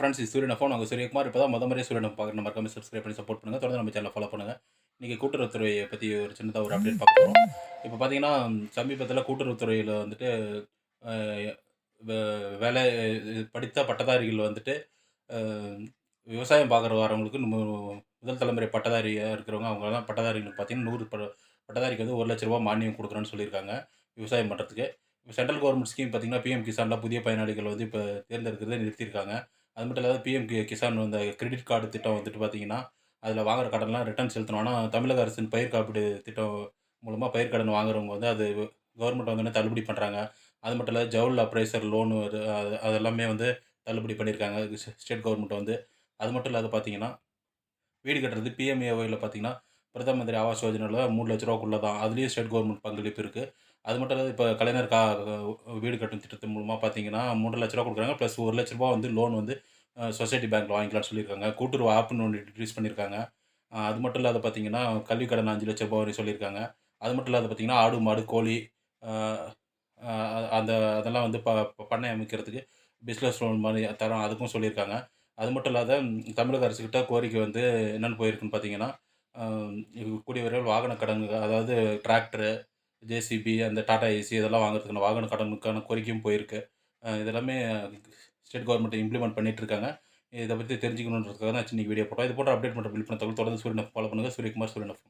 Friends இது சூரியன் phone உங்கள் சூரியகுமார் இப்போ தான் முத முறையே சூரியன் பார்க்குற மறக்காம சப்ஸ்கிரைப் பண்ணி சப்போர்ட் பண்ணுங்கள் தொடர்ந்து நம்ம சேனலை ஃபாலோ பண்ணுங்கள் இன்றைக்கி கூட்டுறவுத்துறையை பற்றி ஒரு சின்னதாக ஒரு அப்டேட் பார்க்க போகிறோம் இப்போ பார்த்தீங்கன்னா சமீபத்தில் கூட்டுறவுத்துறையில் வந்துட்டு வே- வேலை படித்த பட்டதாரிகள் வந்துட்டு விவசாயம் பார்க்குற வரவங்களுக்கு முதல் தலைமுறை பட்டதாரியாக இருக்கிறவங்க அவங்கெல்லாம் பட்டதாரிகள் பார்த்தீங்கன்னா நூறு ப பட்டதாரிக்கு வந்து ஒரு லட்ச ரூபா மானியம் கொடுக்குறேன்னு சொல்லியிருக்காங்க விவசாயம் பண்ணுறதுக்கு இப்போ சென்ட்ரல் கவர்மெண்ட் ஸ்கீம் பார்த்தீங்கன்னா பிஎம் கிசானில் புதிய பயனாளிகள் வந்து இப்போ தேர்ந்தெடுக்கிறதை நிறுத்தியிருக்காங்க. அது மட்டும் இல்லாத பிஎம் கிசான் இந்த கிரெடிட் கார்டு திட்டம் வந்துட்டு பார்த்தீங்கன்னா அதில் வாங்குற கடன்லாம் ரிட்டர்ன் செலுத்தணும். ஆனால் தமிழக அரசின் பயிர் காப்பீடு திட்டம் மூலமாக பயிர் கடன் வாங்குறவங்க வந்து அது கவர்மெண்ட் வந்து தள்ளுபடி பண்ணுறாங்க அது மட்டும் இல்லாத ஜவுல் அப்ரைசர் லோனு அது அதெல்லாமே வந்து தள்ளுபடி பண்ணியிருக்காங்க ஸ்டேட் கவர்மெண்ட் வந்து. அது மட்டும் இல்லாத பார்த்தீங்கன்னா வீடு கட்டுறது பிஎம்ஏஒயில் பார்த்தீங்கன்னா பிரதம மந்திரி ஆவாஸ் யோஜனாவில் மூணு லட்ச ரூபாக்குள்ளே தான் அதுலேயும் ஸ்டேட் கவர்மெண்ட் பங்களிப்பு இருக்குது அது மட்டும் இல்லாத இப்போ கலைஞர் கா வீடு கட்டும் திட்டத்தின் மூலமாக பார்த்தீங்கன்னா மூன்று லட்ச ரூபா கொடுக்குறாங்க. ப்ளஸ் ஒரு லட்ச ரூபா வந்து லோன் வந்து சொசைட்டி பேங்க்கில் வாங்கிக்கலாம்னு சொல்லியிருக்காங்க. கூட்டுறவு ஆப்னு ஒன்று இன்ட்ரடியூஸ் பண்ணியிருக்காங்க. அது மட்டும் இல்லாத பார்த்தீங்கன்னா கல்வி கடன் அஞ்சு லட்ச ரூபா வரை சொல்லியிருக்காங்க. அது மட்டும் இல்லாத பார்த்தீங்கன்னா ஆடு மாடு கோழி அந்த அதெல்லாம் வந்து ப பண்ணை அமைக்கிறதுக்கு பிஸ்னஸ் லோன் மாதிரி தரோம் அதுக்கும் சொல்லியிருக்காங்க. அது மட்டும் இல்லாத தமிழக அரசுக்கிட்ட கோரிக்கை வந்து என்னென்னு போயிருக்குன்னு பார்த்தீங்கன்னா கூடிய விரைவில் வாகன கடன் அதாவது டிராக்டரு ஜேசிபி அந்த டாடா ஏசி இதெல்லாம் வாங்குறதுக்கான வாகன கடனுக்கான கோரிக்கையும் போயிருக்கு. இதெல்லாமே ஸ்டேட் கவர்மெண்ட் இம்ப்ளிமெண்ட் பண்ணிட்டு இருக்காங்க இதை பற்றி தெரிஞ்சுக்கணுன்றதுக்காக தான் சின்ன வீடியோ போட்டோம். இது போட்டு அப்டேட் பண்ணுற பில் பண்ண தகவல் தொடர்ந்து சூரியனை ஃபாலோ பண்ணுங்கள் சூரியகுமார் சூரியன்